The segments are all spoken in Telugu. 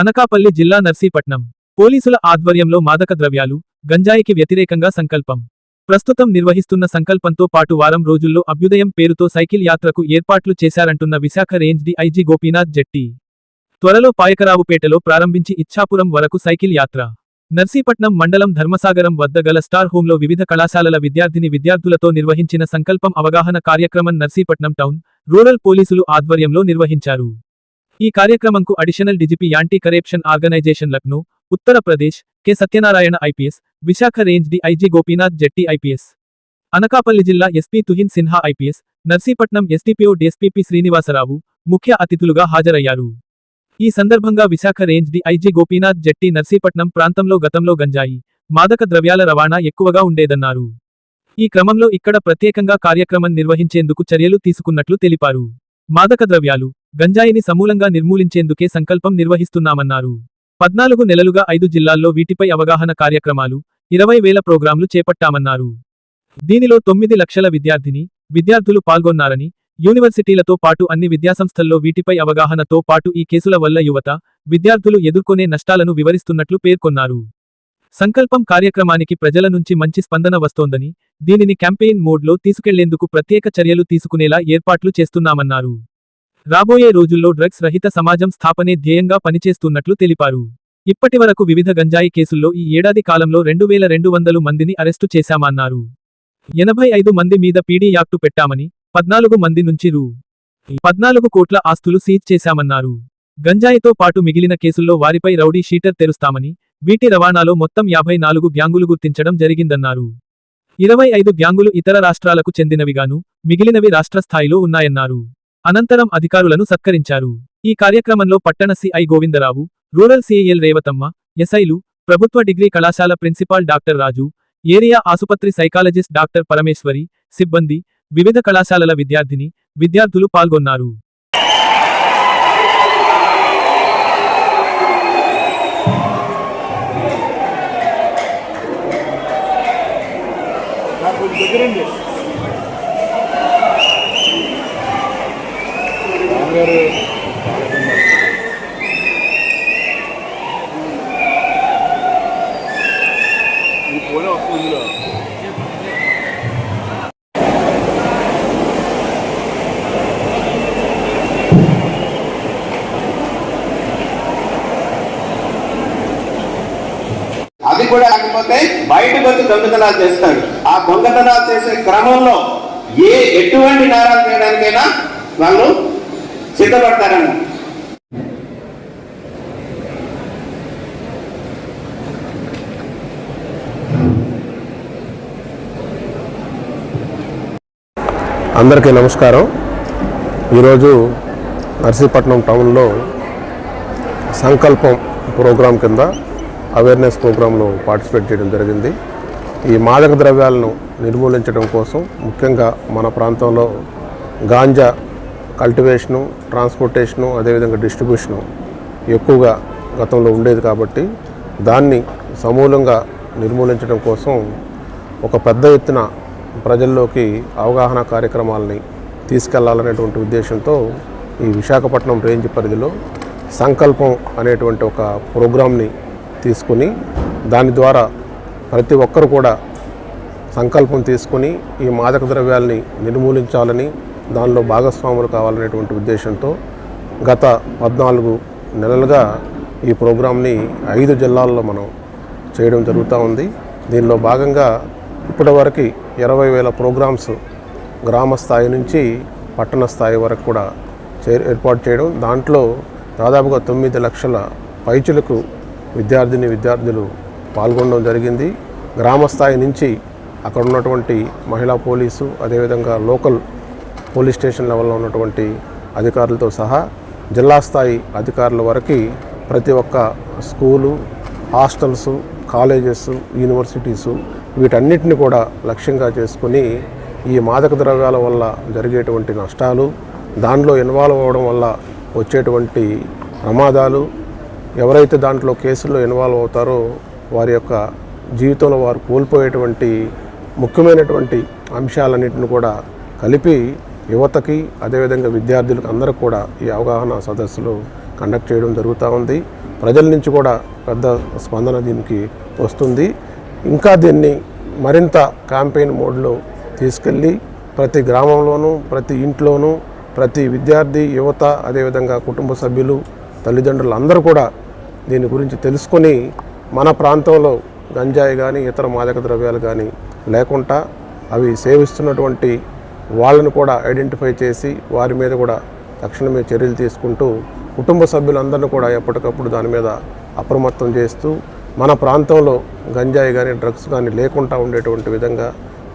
అనకాపల్లి జిల్లా నర్సీపట్నం. పోలీసుల ఆధ్వర్యంలో మాదక ద్రవ్యాలు గంజాయికి వ్యతిరేకంగా సంకల్పం. ప్రస్తుతం నిర్వహిస్తున్న సంకల్పంతో పాటు వారం రోజుల్లో అభ్యుదయం పేరుతో సైకిల్ యాత్రకు ఏర్పాట్లు చేశారంటున్న విశాఖ రేంజ్ డిఐజీ గోపీనాథ్ జెట్టి. త్వరలో పాయకరావుపేటలో ప్రారంభించి ఇచ్ఛాపురం వరకు సైకిల్ యాత్ర. నర్సీపట్నం మండలం ధర్మసాగరం వద్ద గల స్టార్ హోంలో వివిధ కళాశాలల విద్యార్థిని విద్యార్థులతో నిర్వహించిన సంకల్పం అవగాహన కార్యక్రమం నర్సీపట్నం టౌన్ రూరల్ పోలీసులు ఆధ్వర్యంలో నిర్వహించారు. ఈ కార్యక్రమంకు additional DGP anti corruption organisation Lucknow Uttar Pradesh K Satyanarayana IPS Visakha range DIG Gopinath Jetti IPS Anakapalli జిల్లా SP Tuhin Sinha IPS Narsipatnam SDPO DSP P Srinivasa Rao ముఖ్య అతిథులుగా హాజరయ్యారు. ఈ సందర్భంగా విశాఖ రేంజ్ డిఐజీ గోపీనాథ్ జెట్టి నర్సీపట్నం ప్రాంతంలో గతంలో గంజాయి మాదక ద్రవ్యాల రవాణా ఎక్కువగా ఉండేదన్నారు. ఈ క్రమంలో ఇక్కడ ప్రత్యేకంగా కార్యక్రమం నిర్వహించేందుకు చర్యలు తీసుకున్నట్లు తెలిపారు. మాదక ద్రవ్యాలు గంజాయిని సమూలంగా నిర్మూలించేందుకే సంకల్పం నిర్వహిస్తున్నామన్నారు. పద్నాలుగు నెలలుగా ఐదు జిల్లాల్లో వీటిపై అవగాహన కార్యక్రమాలు ఇరవై వేల ప్రోగ్రాంలు చేపట్టామన్నారు. దీనిలో తొమ్మిది లక్షల విద్యార్థిని విద్యార్థులు పాల్గొన్నారని యూనివర్సిటీలతో పాటు అన్ని విద్యాసంస్థల్లో వీటిపై అవగాహనతో పాటు ఈ కేసుల వల్ల యువత విద్యార్థులు ఎదుర్కొనే నష్టాలను వివరిస్తున్నట్లు పేర్కొన్నారు. సంకల్పం కార్యక్రమానికి ప్రజల నుంచి మంచి స్పందన వస్తోందని దీనిని క్యాంపెయిన్ మోడ్లో తీసుకెళ్ళేందుకు ప్రత్యేక చర్యలు తీసుకునేలా ఏర్పాట్లు చేస్తున్నామన్నారు. రాబోయే రోజుల్లో డ్రగ్స్ రహిత సమాజం స్థాపనే ధ్యేయంగా పనిచేస్తున్నట్లు తెలిపారు. ఇప్పటివరకు వివిధ గంజాయి కేసుల్లో ఈ ఏడాది కాలంలో రెండు వేల రెండు వందలు మందిని అరెస్టు చేశామన్నారు. ఎనభై ఐదు మంది మీద పీడీ యాక్టు పెట్టామని పద్నాలుగు మంది నుంచి రూ. పద్నాలుగు కోట్ల ఆస్తులు సీజ్ చేశామన్నారు. గంజాయితో పాటు మిగిలిన కేసుల్లో వారిపై రౌడీ షీటర్ తెరుస్తామని వీటి రవాణాలో మొత్తం యాభై నాలుగు గ్యాంగులు గుర్తించడం జరిగిందన్నారు. ఇరవై ఐదు గ్యాంగులు ఇతర రాష్ట్రాలకు చెందినవిగాను మిగిలినవి రాష్ట్ర స్థాయిలో ఉన్నాయన్నారు. అనంతరం అధికారులను సత్కరించారు. ఈ కార్యక్రమంలో పట్టణ CI Govinda Rao rural CI L Revathamma ఎస్ఐలు ప్రభుత్వ డిగ్రీ కళాశాల ప్రిన్సిపాల్ డాక్టర్ రాజు ఏరియా ఆసుపత్రి సైకాలజిస్ట్ డాక్టర్ పరమేశ్వరి సిబ్బంది వివిధ కళాశాలల విద్యార్థిని విద్యార్థులు పాల్గొన్నారు. దగ్గరండి అది. కూడా లేకపోతే బయటకు వచ్చి దొంగతనాలు చేస్తాడు ఆ దొంగతనాలు చేసే క్రమంలో ఏ ఎటువంటి నేరాలు చేయడానికైనా వాళ్ళు సిద్ధపడతారన్న అందరికీ నమస్కారం. ఈరోజు నర్సీపట్నం టౌన్లో సంకల్పం ప్రోగ్రాం కింద అవేర్నెస్ ప్రోగ్రాంలో పార్టిసిపేట్ చేయడం జరిగింది. ఈ మాదక ద్రవ్యాలను నిర్మూలించడం కోసం ముఖ్యంగా మన ప్రాంతంలో గాంజా కల్టివేషను ట్రాన్స్పోర్టేషను అదేవిధంగా డిస్ట్రిబ్యూషను ఎక్కువగా గతంలో ఉండేది కాబట్టి దాన్ని సమూలంగా నిర్మూలించడం కోసం ఒక పెద్ద ఎత్తున ప్రజల్లోకి అవగాహన కార్యక్రమాలని తీసుకెళ్ళాలనేటువంటి ఉద్దేశంతో ఈ విశాఖపట్నం రేంజ్ పరిధిలో సంకల్పం అనేటువంటి ఒక ప్రోగ్రామ్ని తీసుకుని దాని ద్వారా ప్రతి ఒక్కరు కూడా సంకల్పం తీసుకుని ఈ మాదక ద్రవ్యాల్ని నిర్మూలించాలని దానిలో భాగస్వాములు కావాలనేటువంటి ఉద్దేశంతో గత పద్నాలుగు నెలలుగా ఈ ప్రోగ్రామ్ని ఐదు జిల్లాల్లో మనం చేయడం జరుగుతూ ఉంది. దీనిలో భాగంగా ఇప్పటివరకు ఇరవై వేల ప్రోగ్రామ్స్ గ్రామ స్థాయి నుంచి పట్టణ స్థాయి వరకు కూడా చే ఏర్పాటు చేయడం. దాంట్లో దాదాపుగా తొమ్మిది లక్షల పైచులకు విద్యార్థిని విద్యార్థులు పాల్గొనడం జరిగింది. గ్రామ స్థాయి నుంచి అక్కడ ఉన్నటువంటి మహిళా పోలీసు అదేవిధంగా లోకల్ పోలీస్ స్టేషన్ లెవెల్లో ఉన్నటువంటి అధికారులతో సహా జిల్లా స్థాయి అధికారుల వరకు ప్రతి ఒక్క స్కూలు హాస్టల్స్ కాలేజెస్ యూనివర్సిటీస్ వీటన్నిటిని కూడా లక్ష్యంగా చేసుకొని ఈ మాదక ద్రవ్యాల వల్ల జరిగేటువంటి నష్టాలు దానిలో ఇన్వాల్వ్ అవ్వడం వల్ల వచ్చేటువంటి ప్రమాదాలు ఎవరైతే దాంట్లో కేసుల్లో ఇన్వాల్వ్ అవుతారో వారి యొక్క జీవితంలో వారు కోల్పోయేటువంటి ముఖ్యమైనటువంటి అంశాలన్నింటిని కూడా కలిపి యువతకి అదేవిధంగా విద్యార్థులకు అందరూ కూడా ఈ అవగాహన సదస్సులు కండక్ట్ చేయడం జరుగుతూ ఉంది. ప్రజల నుంచి కూడా పెద్ద స్పందన దీనికి వస్తుంది. ఇంకా దీన్ని మరింత క్యాంపెయిన్ మోడ్లో తీసుకెళ్ళి ప్రతి గ్రామంలోనూ ప్రతి ఇంట్లోనూ ప్రతి విద్యార్థి యువత అదేవిధంగా కుటుంబ సభ్యులు తల్లిదండ్రులు అందరూ కూడా దీని గురించి తెలుసుకొని మన ప్రాంతంలో గంజాయి కానీ ఇతర మాదక ద్రవ్యాలు కానీ లేకుండా అవి సేవిస్తున్నటువంటి వాళ్ళను కూడా ఐడెంటిఫై చేసి వారి మీద కూడా తక్షణమే చర్యలు తీసుకుంటూ కుటుంబ సభ్యులందరినీ కూడా ఎప్పటికప్పుడు దాని మీద అప్రమత్తం చేస్తూ మన ప్రాంతంలో గంజాయి కానీ డ్రగ్స్ కానీ లేకుండా ఉండేటువంటి విధంగా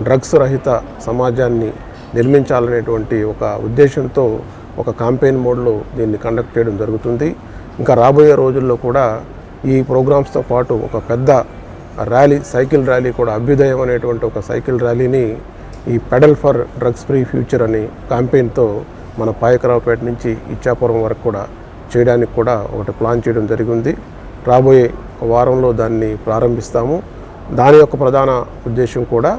డ్రగ్స్ రహిత సమాజాన్ని నిర్మించాలనేటువంటి ఒక ఉద్దేశంతో ఒక కాంపెయిన్ మోడ్లో దీన్ని కండక్ట్ చేయడం జరుగుతుంది. ఇంకా రాబోయే రోజుల్లో కూడా ఈ ప్రోగ్రామ్స్తో పాటు ఒక పెద్ద ర్యాలీ సైకిల్ ర్యాలీ కూడా అభ్యుదయం అనేటువంటి ఒక సైకిల్ ర్యాలీని ఈ pedal for drugs free future అని క్యాంపెయిన్తో మన పాయకరావుపేట నుంచి ఇచ్చాపురం వరకు కూడా చేయడానికి కూడా ఒకటి ప్లాన్ చేయడం జరిగింది. రాబోయే వారంలో దాన్ని ప్రారంభిస్తాము. దాని యొక్క ప్రధాన ఉద్దేశం కూడా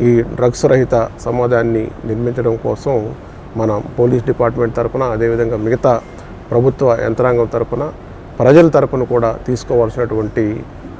ఈ డ్రగ్స్ రహిత సమాజాన్ని నిర్మించడం కోసం మన పోలీస్ డిపార్ట్మెంట్ తరఫున అదేవిధంగా మిగతా ప్రభుత్వ యంత్రాంగం తరఫున ప్రజల తరఫున కూడా తీసుకోవాల్సినటువంటి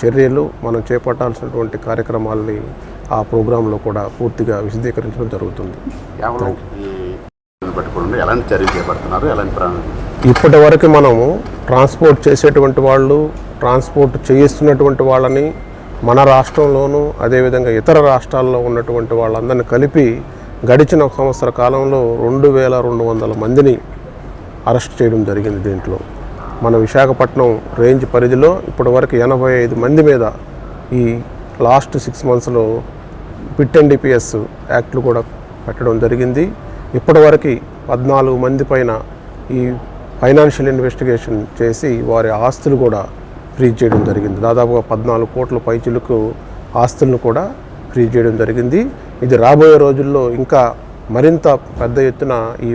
చర్యలు మనం చేపట్టాల్సినటువంటి కార్యక్రమాలని ఆ ప్రోగ్రాంలో కూడా పూర్తిగా విశదీకరించడం జరుగుతుంది. ఎలాంటి చర్యలు చేపడుతున్నారు? ఎలాంటి ఇప్పటి వరకు మనము ట్రాన్స్పోర్ట్ చేసేటువంటి వాళ్ళు ట్రాన్స్పోర్ట్ చేయిస్తున్నటువంటి వాళ్ళని మన రాష్ట్రంలోనూ అదేవిధంగా ఇతర రాష్ట్రాల్లో ఉన్నటువంటి వాళ్ళందరినీ కలిపి గడిచిన ఒక సంవత్సర కాలంలో రెండు వేల రెండు వందల మందిని అరెస్ట్ చేయడం జరిగింది దీంట్లో. మన విశాఖపట్నం రేంజ్ పరిధిలో ఇప్పటి వరకు ఎనభై ఐదు మంది మీద ఈ లాస్ట్ సిక్స్ మంత్స్లో బిట్ అండ్ డిపిఎస్ యాక్ట్లు కూడా పెట్టడం జరిగింది. ఇప్పటివరకు పద్నాలుగు మంది పైన ఈ ఫైనాన్షియల్ ఇన్వెస్టిగేషన్ చేసి వారి ఆస్తులు కూడా ఫ్రీజ్ చేయడం జరిగింది. దాదాపుగా పద్నాలుగు కోట్ల పైచులకు ఆస్తులను కూడా ఫ్రీజ్ చేయడం జరిగింది. ఇది రాబోయే రోజుల్లో ఇంకా మరింత పెద్ద ఎత్తున ఈ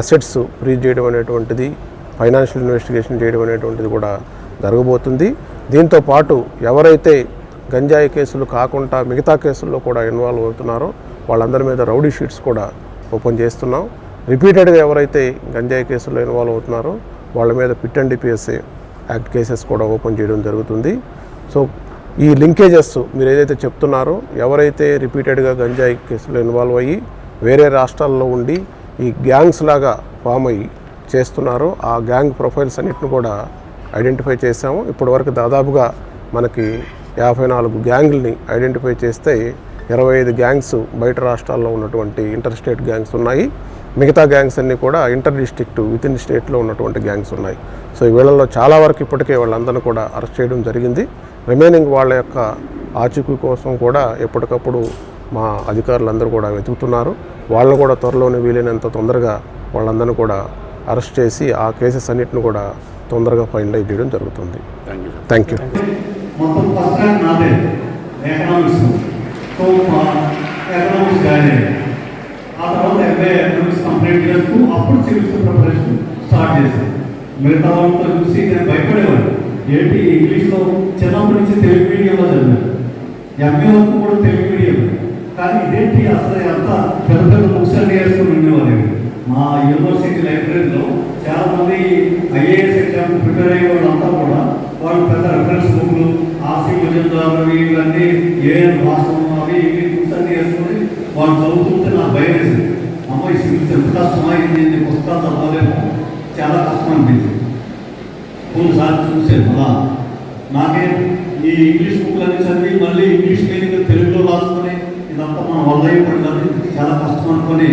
అసెట్స్ ఫ్రీజ్ చేయడం అనేటువంటిది ఫైనాన్షియల్ ఇన్వెస్టిగేషన్ చేయడం అనేటువంటిది కూడా జరగబోతుంది. దీంతో పాటు ఎవరైతే గంజాయి కేసులు కాకుండా మిగతా కేసుల్లో కూడా ఇన్వాల్వ్ అవుతున్నారో వాళ్ళందరి మీద రౌడీ షీట్స్ కూడా ఓపెన్ చేస్తున్నాం. రిపీటెడ్గా ఎవరైతే గంజాయి కేసుల్లో ఇన్వాల్వ్ అవుతున్నారో వాళ్ళ మీద PIT and DPSA act cases కూడా ఓపెన్ చేయడం జరుగుతుంది. సో ఈ లింకేజెస్ మీరు ఏదైతే చెప్తున్నారో ఎవరైతే రిపీటెడ్గా గంజాయి కేసులో ఇన్వాల్వ్ అయ్యి వేరే రాష్ట్రాల్లో ఉండి ఈ గ్యాంగ్స్ లాగా ఫామ్ అయ్యి చేస్తున్నారు. ఆ గ్యాంగ్ ప్రొఫైల్స్ అన్నిటిని కూడా ఐడెంటిఫై చేశాము. ఇప్పటివరకు దాదాపుగా మనకి యాభై నాలుగు గ్యాంగ్ల్ని ఐడెంటిఫై చేస్తే ఇరవై ఐదు గ్యాంగ్స్ బయట రాష్ట్రాల్లో ఉన్నటువంటి ఇంటర్ స్టేట్ గ్యాంగ్స్ ఉన్నాయి. మిగతా గ్యాంగ్స్ అన్నీ కూడా ఇంటర్ డిస్టిక్ట్ విత్ ఇన్ స్టేట్లో ఉన్నటువంటి గ్యాంగ్స్ ఉన్నాయి. సో ఈ వీళ్ళల్లో చాలా వరకు ఇప్పటికే వాళ్ళందరినీ కూడా అరెస్ట్ చేయడం జరిగింది. రిమైనింగ్ వాళ్ళ యొక్క ఆచూకీ కోసం కూడా ఎప్పటికప్పుడు మా అధికారులందరూ కూడా వెతుకుతున్నారు. వాళ్ళని కూడా త్వరలోనే వీలైనంత తొందరగా వాళ్ళందరినీ కూడా అరెస్ట్ చేసి ఆ కేసెస్ అన్నిటిని కూడా తొందరగా ఫైనలైజ్ చేయడం జరుగుతుంది. Thank you sir thank you మొత్తం ఫస్ట్ ర్యాంక్ నాదే ఎకనామిక్స్ సో మా ఎకనామిక్స్ జాయిన్ అయ్యాను. ఆ తర్వాత ఎంఏ ఎకనామిక్స్ కంప్లీట్ చేస్తూ అప్పుడు సివిల్స్ ప్రిపరేషన్ స్టార్ట్ చేశాను. మిగతా వాళ్ళతో చూసి నేను భయపడేవాడు ఏంటి ఇంగ్లీష్లో చిన్నప్పటి నుంచి తెలుగు మీడియంలో చదివాను. ఎంఏ వరకు కూడా తెలుగు మీడియం. కానీ ఇదేంటి అసలు అంతా పెద్ద పెద్ద బుక్స్ అన్ని వేసుకుని ఉండేవారు మా యూనివర్సిటీ లైబ్రరీలో చాలా మంది ఐఏఎస్ ఎగ్జామ్ ప్రిపేర్ అయ్యే వాళ్ళంతా కూడా వాళ్ళు పెద్ద రెఫరెన్స్ బుక్లు ఆసి విజయందారు ఇవన్నీ ఏ రాష్ట్రం అవి ఇవి బుక్స్ అన్ని వేసుకొని వాళ్ళు చదువుతుంటే నాకు భయం వేసింది అమ్మ ఈ సివిల్స్ ఎంత కష్టమా ఇది ఇన్ని పుస్తకాలు చదవలేము చాలా కష్టం అనిపించింది కొన్నిసార్లు చూసాను అలా నాకే ఈ బుక్లని చదివి మళ్ళీ ఇంగ్లీష్ మీనింగ్ తెలుగులో రాసుకొని ఇదంతా మన వల్ల అయిపోయింది అది చాలా కష్టం అనుకొని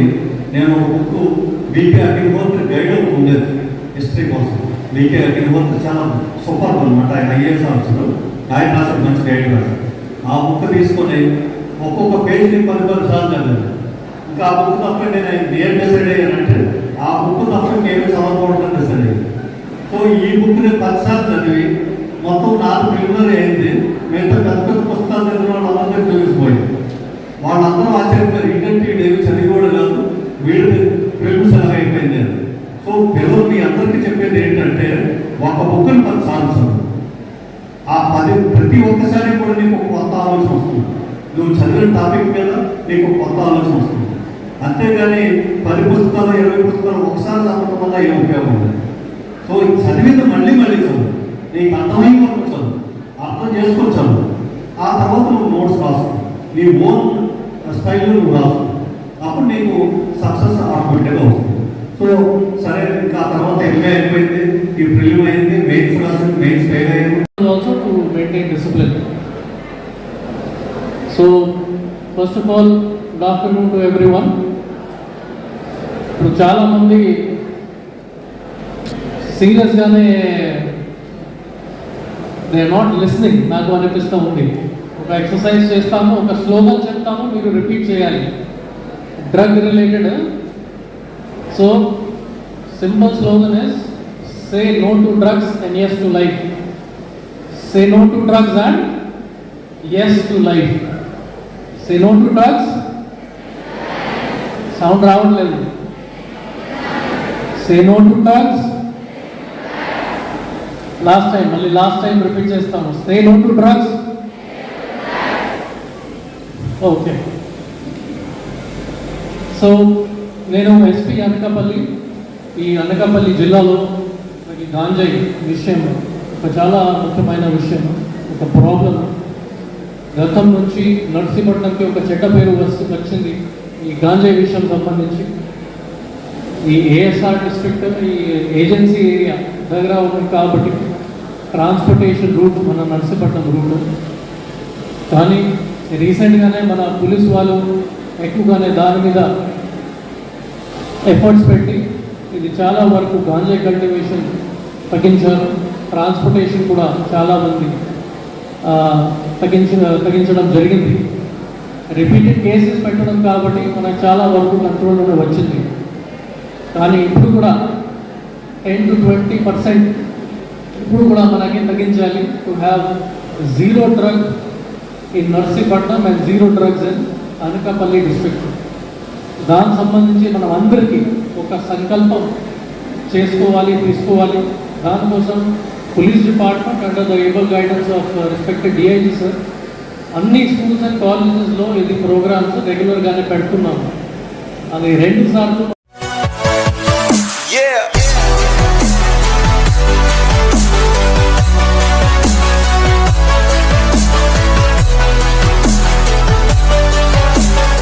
నేను ఒక బుక్ బీకే అగ్నిహోత్రి గైడ్ ఉండేది హిస్టరీ కోసం. బీకే అగ్నిహోత్రి చాలా సూపర్ అనమాట ఆయన ఐఏఎస్ ఆఫీసర్. ఆయన రాసిన మంచి గైడ్ రాశారు. ఆ బుక్ తీసుకొని ఒక్కొక్క పేజీని పది పది సార్లు చదివాను ఇంకా ఆ బుక్ తప్ప నేను ఏం డిసైడ్ అయ్యానంటే ఆ బుక్ తప్ప నేను చదవకూడదని డిసైడ్ అయ్యాను సో ఈ బుక్ నేను పదిసార్లు చదివి మొత్తం నాలుగు ప్రిలిమినరీ అయింది. మిగతా పెద్ద పుస్తకాలు చదివిన వాళ్ళందరూ తెలిసిపోయింది వాళ్ళందరూ ఆశ్చర్యపోయారు. ఏంటంటే డేవి చదివాడు కాదు వీడు ప్రిలిమ్స్ సలహా అయిపోయింది సో పిల్లలు మీ అందరికీ చెప్పేది ఏంటంటే ఒక బుక్ని పది సార్లు చదువు. ఆ పది ప్రతి ఒక్కసారి కూడా నీకు కొత్త ఆలోచన వస్తుంది. నువ్వు చదివిన టాపిక్ మీద నీకు కొత్త ఆలోచన వస్తుంది. అంతేగాని పది పుస్తకాలు ఇరవై పుస్తకాలు ఒకసారి చదవడం వల్ల ఏ ఉపయోగం ఉండదు సో చదివింది మళ్ళీ మళ్ళీ చదువు. నీకు అర్థమయ్యి అర్థం చేసుకొచ్చాను. ఆ తర్వాత నువ్వు నోట్స్ రాసు. నీ ఓన్ స్టైల్లో నువ్వు రాసు. అప్పుడు నీకు సక్సెస్ ఆటోమేటిక్గా వస్తుంది. సో సరే ఇంకా ఆ తర్వాత ఎంఏ అయిపోయింది. ఈ ప్రిలిమ్ అయింది. మెయిన్స్ రాసింది. మెయిన్స్ ఫెయిల్ అయ్యింది also to maintain discipline. So, first of all, good afternoon to everyone. ఇప్పుడు చాలామంది సీరియస్గానే దే నాట్ లిస్నింగ్ నాకు అనిపిస్తూ ఉంది. ఒక ఎక్సర్సైజ్ చేస్తాము ఒక స్లోగన్ చెప్తాము మీరు రిపీట్ చేయాలి. Drug related so simple slogan is say no to drugs and yes to life Say no to drugs and yes to life. Say no to drugs. Sound రావట్లేదు. Say no to drugs last time మళ్ళీ లాస్ట్ టైం రిపీట్ చేస్తాము. Say no to drugs okay so నేను ఎస్పీ అనకాపల్లి ఈ అనకాపల్లి జిల్లాలో ఈ గాంజాయి విషయం ఒక చాలా ముఖ్యమైన విషయం ఒక ప్రాబ్లం గతం నుంచి నర్సీపట్నంకి ఒక చెడ్డ పేరు వస్తు వచ్చింది ఈ గాంజాయి విషయం సంబంధించి. ఈ ఏఎస్ఆర్ డిస్ట్రిక్ట్ ఈ ఏజెన్సీ ఏరియా దగ్గర ఉంది కాబట్టి ట్రాన్స్పోర్టేషన్ రూట్ మన నర్సపట్నం రూట్ కానీ రీసెంట్గానే మన పోలీస్ వాళ్ళు ఎక్కువగానే దాని మీద ఎఫర్ట్స్ పెట్టి ఇది చాలా వరకు గాంజా కల్టివేషన్ తగ్గించారు. ట్రాన్స్పోర్టేషన్ కూడా చాలామంది తగ్గించిన తగ్గించ తగ్గించడం జరిగింది. రిపీటెడ్ కేసెస్ పెట్టడం కాబట్టి మనకు చాలా వరకు కంట్రోల్లోనే వచ్చింది. కానీ ఇప్పుడు కూడా టెన్ టు ట్వంటీ పర్సెంట్ ఇప్పుడు కూడా మనకి తగ్గించాలి. To have zero drug in Narsipatnam and zero drugs in Anakapalli district దానికి సంబంధించి మనం అందరికీ ఒక సంకల్పం చేసుకోవాలి తీసుకోవాలి. దానికోసం police department under the able guidance of respected DIG sir అన్ని స్కూల్స్ అండ్ కాలేజెస్లో ఇది ప్రోగ్రామ్స్ రెగ్యులర్గానే పెడుతున్నాము. అది రెండు సార్లు